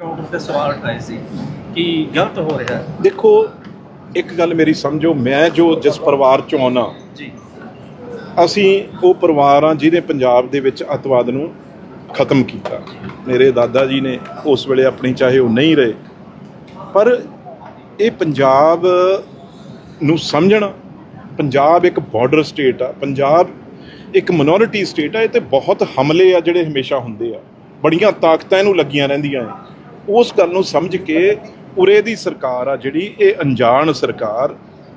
Counter ਤੇ ਸਵਾਲ ਉਠਾਏ ਸੀ ਕਿ ਗਲਤ ਹੋ ਰਿਹਾ ਹੈ। ਦੇਖੋ ਇੱਕ ਗੱਲ ਮੇਰੀ ਸਮਝੋ ਮੈਂ ਜੋ ਜਿਸ ਪਰਿਵਾਰ ਚੋਂ ਆਉਣਾ ਜੀ। ਅਸੀਂ ਉਹ ਪਰਿਵਾਰ ਆ ਜਿਹਨੇ ਪੰਜਾਬ ਦੇ ਵਿੱਚ ਅਤਵਾਦ ਨੂੰ ਖਤਮ ਕੀਤਾ। ਮੇਰੇ ਦਾਦਾ ਜੀ ਨੇ ਉਸ ਵੇਲੇ ਆਪਣੀ ਚਾਹੇ ਉਹ ਨਹੀਂ ਰਹੇ ਪਰ ਇਹ ਪੰਜਾਬ ਨੂੰ ਸਮਝਣਾ ਪੰਜਾਬ ਇੱਕ ਬਾਰਡਰ ਸਟੇਟ ਆ ਪੰਜਾਬ ਇੱਕ ਮਿਨੋਰਿਟੀ ਸਟੇਟ ਆ ਇਹ ਤੇ ਬਹੁਤ ਹਮਲੇ ਆ ਜਿਹੜੇ ਹਮੇਸ਼ਾ ਹੁੰਦੇ ਆ। ਬੜੀਆਂ ਤਾਕਤਾਂ ਇਹਨੂੰ ਲੱਗੀਆਂ ਰਹਿੰਦੀਆਂ ਆ ਉਸ ਗੱਲ ਨੂੰ ਸਮਝ ਕੇ ਉਰੇ ਦੀ ਸਰਕਾਰ ਆ ਜਿਹੜੀ, ਇਹ ਅਣਜਾਣ ਸਰਕਾਰ,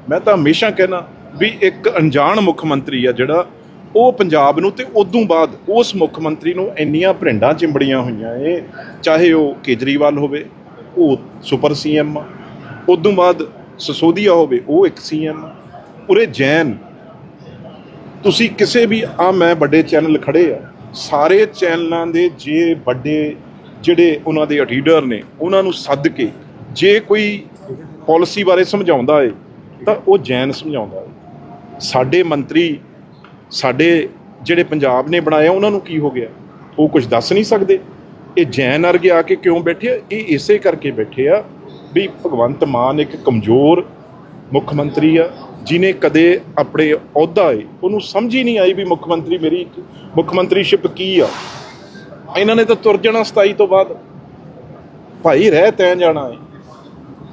ਮੈਂ ਤਾਂ ਹਮੇਸ਼ਾ ਕਹਿਣਾ ਵੀ ਇੱਕ ਅਣਜਾਣ ਮੁੱਖ ਮੰਤਰੀ ਆ ਜਿਹੜਾ, ਉਹ ਪੰਜਾਬ ਨੂੰ ਤੇ ਉਦੋਂ ਬਾਅਦ ਉਸ ਮੁੱਖ ਮੰਤਰੀ ਨੂੰ ਇੰਨੀਆਂ ਭਰਿੰਡਾਂ ਚਿੰਬੜੀਆਂ ਹੋਈਆਂ ਏ, ਚਾਹੇ ਉਹ ਕੇਜਰੀਵਾਲ ਹੋਵੇ, ਉਹ ਸੁਪਰ ਸੀਐਮ ਉਦੋਂ ਬਾਅਦ ਸਸੋਦੀਆ ਹੋਵੇ, ਉਹ ਇੱਕ ਸੀਐਮ ਉਰੇ ਜੈਨ, ਤੁਸੀਂ ਕਿਸੇ ਵੀ, ਆ ਮੈਂ ਵੱਡੇ ਚੈਨਲ ਖੜੇ ਆ, ਸਾਰੇ ਚੈਨਲਾਂ ਦੇ ਜੇ ਵੱਡੇ ਜਿਹੜੇ ਉਹਨਾਂ ਦੇ ਐਡੀਟਰ ਨੇ, ਉਹਨਾਂ ਨੂੰ ਸੱਦ ਕੇ ਜੇ ਕੋਈ ਪਾਲਿਸੀ ਬਾਰੇ ਸਮਝਾਉਂਦਾ ਏ, ਤਾਂ ਉਹ ਜੈਨ ਸਮਝਾਉਂਦਾ ਏ। ਸਾਡੇ ਮੰਤਰੀ, ਸਾਡੇ ਜਿਹੜੇ ਪੰਜਾਬ ਨੇ ਬਣਾਇਆ, ਉਹਨਾਂ ਨੂੰ ਕੀ ਹੋ ਗਿਆ? ਉਹ ਕੁਝ ਦੱਸ ਨਹੀਂ ਸਕਦੇ। ਇਹ ਜੈਨ ਅਰਗੇ ਆ ਕੇ ਕਿਉਂ ਬੈਠੇ ਆ? ਇਹ ਇਸੇ ਕਰਕੇ ਬੈਠੇ ਆ ਵੀ ਭਗਵੰਤ ਮਾਨ ਇੱਕ ਕਮਜ਼ੋਰ ਮੁੱਖ ਮੰਤਰੀ ਆ ਜਿਨੇ ਕਦੇ ਆਪਣੇ ਅਹੁਦਾ ਏ। ਉਹਨੂੰ ਸਮਝ ਹੀ ਨਹੀਂ ਆਈ ਵੀ ਮੁੱਖ ਮੰਤਰੀ ਮੇਰੀ ਮੁੱਖ ਮੰਤਰੀਸ਼ਿਪ ਕੀ ਆ। ਇਹਨਾਂ ਨੇ ਤਾਂ ਤੁਰ ਜਾਣਾ 27 ਤੋਂ ਬਾਅਦ। ਭਾਈ, ਰਹਿ ਤੈਂ ਜਾਣਾ ਏ।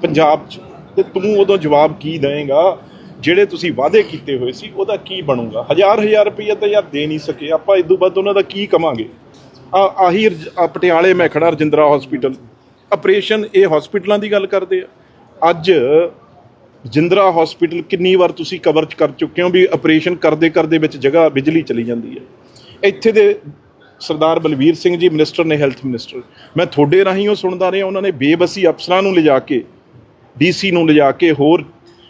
ਪੰਜਾਬ 'ਚ। ਤੇ ਤੂੰ ਉਦੋਂ ਜਵਾਬ ਕੀ ਦੇਵੇਂਗਾ? ਜਿਹੜੇ ਤੁਸੀਂ ਵਾਅਦੇ ਕੀਤੇ ਹੋਏ ਸੀ, ਉਹਦਾ ਕੀ ਬਣੂਗਾ? ਹਜ਼ਾਰ ਹਜ਼ਾਰ ਰੁਪਈਆ ਤਾਂ ਯਾਰ ਦੇ ਨਹੀਂ ਸਕੇ। ਆਪਾਂ ਇਦੋਂ ਬਾਅਦ ਉਹਨਾਂ ਦਾ ਕੀ ਕਵਾਂਗੇ? ਆ, ਆਹੀ ਪਟਿਆਲੇ ਮੈਂ ਖੜਾ, ਰਜਿੰਦਰਾ ਹਸਪੀਟਲ ਆਪਰੇਸ਼ਨ ਇਹ ਹਸਪੀਟਲਾਂ ਦੀ ਗੱਲ ਕਰਦੇ ਆ। ਅੱਜ ਜਿੰਦਰਾ ਹਸਪੀਟਲ ਕਿੰਨੀ ਵਾਰ ਤੁਸੀਂ ਕਵਰ ਕਰ ਚੁੱਕੇ ਹੋ ਵੀ ਆਪਰੇਸ਼ਨ ਕਰਦੇ ਕਰਦੇ ਵਿੱਚ ਜਗ੍ਹਾ ਬਿਜਲੀ ਚਲੀ ਜਾਂਦੀ ਹੈ। ਇੱਥੇ ਦੇ ਸਰਦਾਰ ਬਲਵੀਰ ਸਿੰਘ ਜੀ ਮਿਨਿਸਟਰ ਨੇ ਹੈਲਥ ਮਿਨਿਸਟਰ ਮੈਂ ਤੁਹਾਡੇ ਰਾਹੀਂ ਉਹ ਸੁਣਦਾ ਰਿਹਾ ਉਹਨਾਂ ਨੇ ਬੇਬਸੀ ਅਫਸਰਾਂ ਨੂੰ ਲਿਜਾ ਕੇ ਡੀਸੀ ਨੂੰ ਲਿਜਾ ਕੇ ਹੋਰ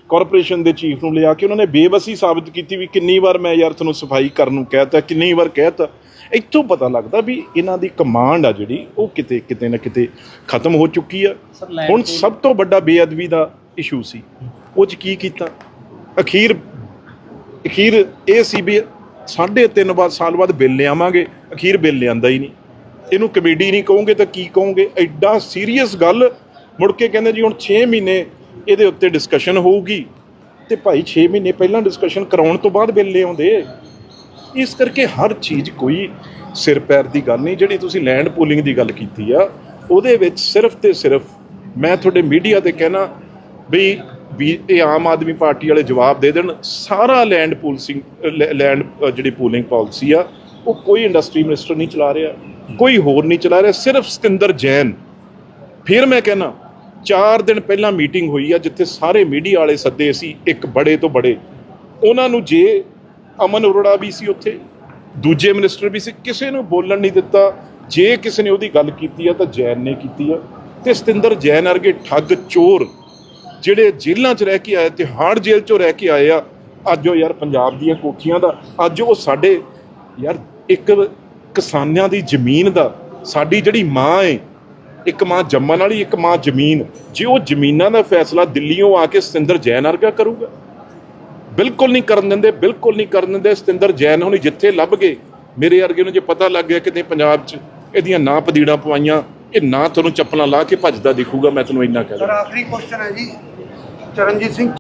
ਕਾਰਪੋਰੇਸ਼ਨ ਦੇ ਚੀਫ ਨੂੰ ਲਿਜਾ ਕੇ ਉਹਨਾਂ ਨੇ ਬੇਬਸੀ ਸਾਬਤ ਕੀਤੀ ਵੀ ਕਿੰਨੀ ਵਾਰ ਮੈਂ ਯਾਰ ਤੁਹਾਨੂੰ ਸਫ਼ਾਈ ਕਰਨ ਨੂੰ ਕਹਿਤਾ ਕਿੰਨੀ ਵਾਰ ਕਹਿਤਾ। ਇੱਥੋਂ ਪਤਾ ਲੱਗਦਾ ਵੀ ਇਹਨਾਂ ਦੀ ਕਮਾਂਡ ਆ ਜਿਹੜੀ ਉਹ ਕਿਤੇ ਕਿਤੇ ਨਾ ਕਿਤੇ ਖਤਮ ਹੋ ਚੁੱਕੀ ਆ। ਹੁਣ ਸਭ ਤੋਂ ਵੱਡਾ ਬੇਅਦਬੀ ਦਾ ਇਸ਼ੂ ਸੀ। ਉਹ ਚ ਕੀ ਕੀਤਾ? ਅਖੀਰ ਅਖੀਰ ਇਹ ਸੀ ਵੀ ਸਾਢੇ ਤਿੰਨ ਬਾਅਦ ਸਾਲ ਬਾਅਦ ਬਿੱਲ ਲਿਆਵਾਂਗੇ, ਅਖੀਰ ਬਿੱਲ ਲਿਆਂਦਾ ਹੀ ਨਹੀਂ। ਇਹਨੂੰ ਕਮੇਡੀ ਨਹੀਂ ਕਹੋਗੇ ਤਾਂ ਕੀ ਕਹੋਗੇ? ਐਡਾ ਸੀਰੀਅਸ ਗੱਲ, ਮੁੜ ਕੇ ਕਹਿੰਦੇ ਜੀ ਹੁਣ 6 ਮਹੀਨੇ ਇਹਦੇ ਉੱਤੇ ਡਿਸਕਸ਼ਨ ਹੋਊਗੀ। ਤੇ ਭਾਈ 6 ਮਹੀਨੇ ਪਹਿਲਾਂ ਡਿਸਕਸ਼ਨ ਕਰਾਉਣ ਤੋਂ ਬਾਅਦ ਬਿੱਲ ਲਿਆਉਂਦੇ। ਇਸ ਕਰਕੇ ਹਰ ਚੀਜ਼ ਕੋਈ ਸਿਰ ਪੈਰ ਦੀ ਗੱਲ ਨਹੀਂ, ਜਿਹੜੀ ਤੁਸੀਂ ਲੈਂਡ ਪੂਲਿੰਗ ਦੀ ਗੱਲ ਕੀਤੀ ਆ, ਉਹਦੇ ਵਿੱਚ ਸਿਰਫ ਤੇ ਸਿਰਫ ਮੈਂ ਤੁਹਾਡੇ ਮੀਡੀਆ ਤੇ ਕਹਿਣਾ ਵੀ ਵੀ ਇਹ ਆਮ ਆਦਮੀ ਪਾਰਟੀ ਵਾਲੇ ਜਵਾਬ ਦੇ ਦੇਣ। ਸਾਰਾ ਲੈਂਡ ਪੂਲਿੰਗ ਲੈਂਡ ਜਿਹੜੀ ਪੂਲਿੰਗ ਪਾਲਿਸੀ ਆ, ਉਹ ਕੋਈ ਇੰਡਸਟਰੀ ਮਿਨਿਸਟਰ ਨਹੀਂ ਚਲਾ ਰਿਹਾ, ਕੋਈ ਹੋਰ ਨਹੀਂ ਚਲਾ ਰਿਹਾ, ਸਿਰਫ ਸਤਿੰਦਰ ਜੈਨ। ਫਿਰ ਮੈਂ ਕਹਿਣਾ 4 ਦਿਨ ਪਹਿਲਾਂ ਮੀਟਿੰਗ ਹੋਈ ਆ, ਜਿੱਥੇ ਸਾਰੇ ਮੀਡੀਆ ਵਾਲੇ ਸੱਦੇ ਸੀ, ਇੱਕ ਬੜੇ ਤੋਂ ਬੜੇ। ਉਹਨਾਂ ਨੂੰ ਜੇ ਅਮਨ ਅਰੋੜਾ ਵੀ ਸੀ ਉੱਥੇ, ਦੂਜੇ ਮਿਨਿਸਟਰ ਵੀ ਸੀ, ਕਿਸੇ ਨੂੰ ਬੋਲਣ ਨਹੀਂ ਦਿੱਤਾ। ਜੇ ਕਿਸੇ ਨੇ ਉਹਦੀ ਗੱਲ ਕੀਤੀ ਆ, ਤਾਂ ਜੈਨ ਨੇ ਕੀਤੀ ਆ। ਤੇ ਸਤਿੰਦਰ ਜੈਨ ਵਰਗੇ ਠੱਗ ਚੋਰ ਜਿਹੜੇ ਜੇਲ੍ਹਾਂ 'ਚ ਰਹਿ ਕੇ ਆਏ ਤਿਹਾੜ ਜੇਲ੍ਹ 'ਚੋਂ ਰਹਿ ਕੇ ਆਏ ਆ, ਅੱਜ ਉਹ ਯਾਰ ਪੰਜਾਬ ਦੀਆਂ ਕੋਠੀਆਂ ਦਾ, ਅੱਜ ਉਹ ਸਾਡੇ ਯਾਰ ਇੱਕ ਕਿਸਾਨਾਂ ਦੀ ਜ਼ਮੀਨ ਦਾ, ਸਾਡੀ ਜਿਹੜੀ ਮਾਂ ਏ, ਇੱਕ ਮਾਂ ਜੰਮਣ ਵਾਲੀ, ਇੱਕ ਮਾਂ ਜ਼ਮੀਨ, ਜੇ ਉਹ ਜ਼ਮੀਨਾਂ ਦਾ ਫੈਸਲਾ ਦਿੱਲੀੋਂ ਆ ਕੇ ਸਤਿੰਦਰ ਜੈਨ ਵਰਗਾ ਕਰੂਗਾ? ਬਿਲਕੁਲ ਨਹੀਂ ਕਰਨ ਦਿੰਦੇ, ਬਿਲਕੁਲ ਨਹੀਂ ਕਰਨ ਦਿੰਦੇ, ਸਤਿੰਦਰ ਜੈਨ ਹੁਣੀ ਜਿੱਥੇ ਲੱਭ ਗਏ, ਮੇਰੇ ਵਰਗੇ ਨੂੰ ਜੇ ਪਤਾ ਲੱਗ ਗਿਆ ਕਿਤੇ ਪੰਜਾਬ 'ਚ ਇਹਦੀਆਂ ਨਾ ਪਦੀੜਾਂ ਪਵਾਈਆਂ, ਇਹ ਨਾ ਤੁਹਾਨੂੰ ਚੱਪਲਾਂ ਲਾ ਕੇ ਭੱਜਦਾ ਦਿਖੂਗਾ, ਮੈਂ ਤੁਹਾਨੂੰ ਇੰਨਾ ਕਹਿ ਸਰ, ਆਖਰੀ ਕੁਐਸਚਨ ਹੈ ਜੀ। ਚਰਨਜੀਤ ਸਿੰਘ